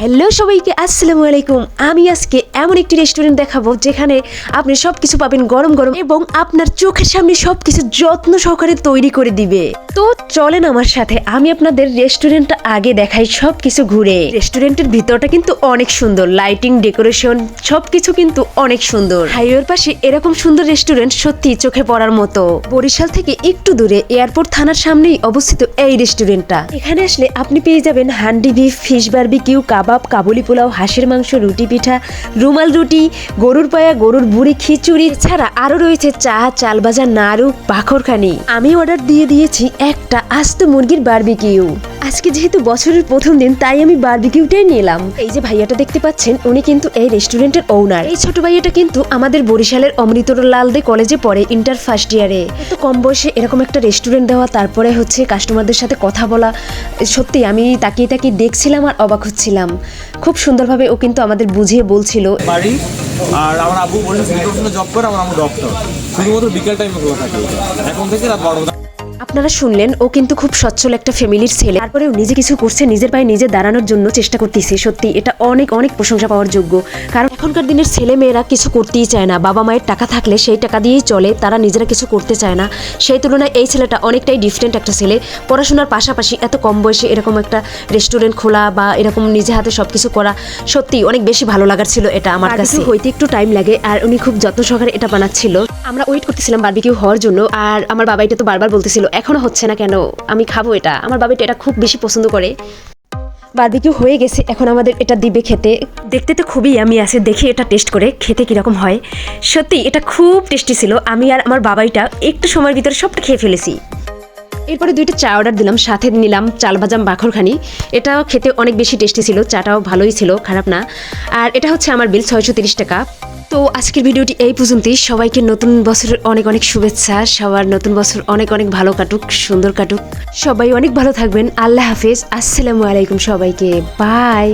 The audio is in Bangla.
হ্যালো সবাইকে আসসালামু আলাইকুম। আমি আজকে এমন একটি রেস্টুরেন্ট দেখাবো যেখানে আপনি সব কিছু পাবেন গরম গরম এবং আপনার চোখের সামনে সব কিছু যত্ন সহকারে তৈরি করে দিবে। তো চলেন আমার সাথে, আমি আপনাদের রেস্টুরেন্টটা আগে দেখাই সব কিছু ঘুরে রেস্টুরেন্টের ভিতরটা কিন্তু অনেক সুন্দর লাইটিং ডেকোরেশন সব কিছু কিন্তু অনেক সুন্দর। হাইওয়ের পাশে এরকম সুন্দর রেস্টুরেন্ট সত্যি চোখে পড়ার মতো। বরিশাল থেকে একটু দূরে এয়ারপোর্ট থানার সামনেই অবস্থিত এই রেস্টুরেন্টটা এখানে আসলে আপনি পেয়ে যাবেন handi beef, fish barbecue, kebab, Kabuli pulao, হাঁসের মাংস, রুটি পিঠা রুমাল রুটি, গরুর পায়া, গরুর বুড়ি খিচুড়ি ছাড়া আরও রয়েছে চা চাল বাজার নাড়ু, পাখরখানি। আমি অর্ডার দিয়ে দিয়েছি একটা আস্ত মুরগির বারবিকিউ। আজকে যেহেতু বছরের প্রথম দিন, তাই আমি বারবিকিউটাই নিলাম। এই যে ভাইয়াটা দেখতে পাচ্ছেন, উনি কিন্তু এই রেস্টুরেন্টের ওনার এই ছোট ভাইয়াটা কিন্তু আমাদের বরিশালের অমৃতলাল দে কলেজে পড়ে ইন্টার ফার্স্ট ইয়ারে এত কম বয়সে এরকম একটা রেস্টুরেন্ট দেওয়া, তারপরে হচ্ছে কাস্টমারদের সাথে কথা বলা সত্যি আমি তাকিয়ে তাকিয়ে দেখছিলাম আর অবাক হচ্ছিলাম। খুব সুন্দরভাবে ও কিন্তু আমাদের বুঝিয়ে বলছিল। বাড়ি, আর আমার আব্বু বলেছে জব করে, আমার আম্মু ডক্টর শুধুমাত্র বিকেল টাইমে খোলা থাকে। এখন থেকে রাত বারোটা আপনারা শুনলেন ও কিন্তু খুব সচ্ছল একটা ফ্যামিলির ছেলে। তারপরে ও নিজে কিছু করছে নিজের পায়ে নিজে দাঁড়ানোর জন্য চেষ্টা করতেছে। সত্যি এটা অনেক অনেক প্রশংসা পাওয়ার যোগ্য। কারণ এখনকার দিনের ছেলে মেয়েরা কিছু করতেই চায় না। বাবা মায়ের টাকা থাকলে সেই টাকা দিয়েই চলে তারা নিজেরা কিছু করতে চায় না। সেই তুলনায় এই ছেলেটা অনেকটাই ডিফারেন্ট একটা ছেলে। পড়াশোনার পাশাপাশি এত কম বয়সে এরকম একটা রেস্টুরেন্ট খোলা বা এরকম নিজে হাতে সবকিছু করা সত্যি অনেক বেশি ভালো লাগার ছিল এটা আমার কাছে। হইতে একটু টাইম লাগে আর উনি খুব যত্ন সহকারে এটা বানাচ্ছিল। আমরা ওয়েট করতেছিলাম বারবিকিউ হওয়ার জন্য আর আমার বাবা এটা তো বারবার বলতেছিল এখনও হচ্ছে না কেন? আমি খাব এটা। আমার বাবা এটা খুব বেশি পছন্দ করে। বারবিকিউ হয়ে গেছে এখন আমাদের এটা দিবে খেতে। দেখতে তো খুবই আমি আছে। দেখি এটা টেস্ট করে খেতে কীরকম হয়। সত্যি, এটা খুব টেস্টি ছিল। আমি আর আমার বাবাইটা একটু সময়ের ভিতরে সবটা খেয়ে ফেলেছি। এরপরে দুইটা চা অর্ডার দিলাম, সাথে নিলাম চাল ভাজাম বাখরখানি। এটাও খেতে অনেক বেশি টেস্টি ছিল। চাটাও ভালোই ছিল, খারাপ না। আর এটা হচ্ছে আমার বিল ছয়শো টাকা। তো আজকের ভিডিওটি এই পর্যন্তই। সবাইকে নতুন বছরের অনেক অনেক শুভেচ্ছা। সবার নতুন বছর অনেক অনেক ভালো কাটুক, সুন্দর কাটুক। সবাই অনেক ভালো থাকবেন। আল্লাহ হাফেজ। আসসালামু আলাইকুম সবাইকে। বাই।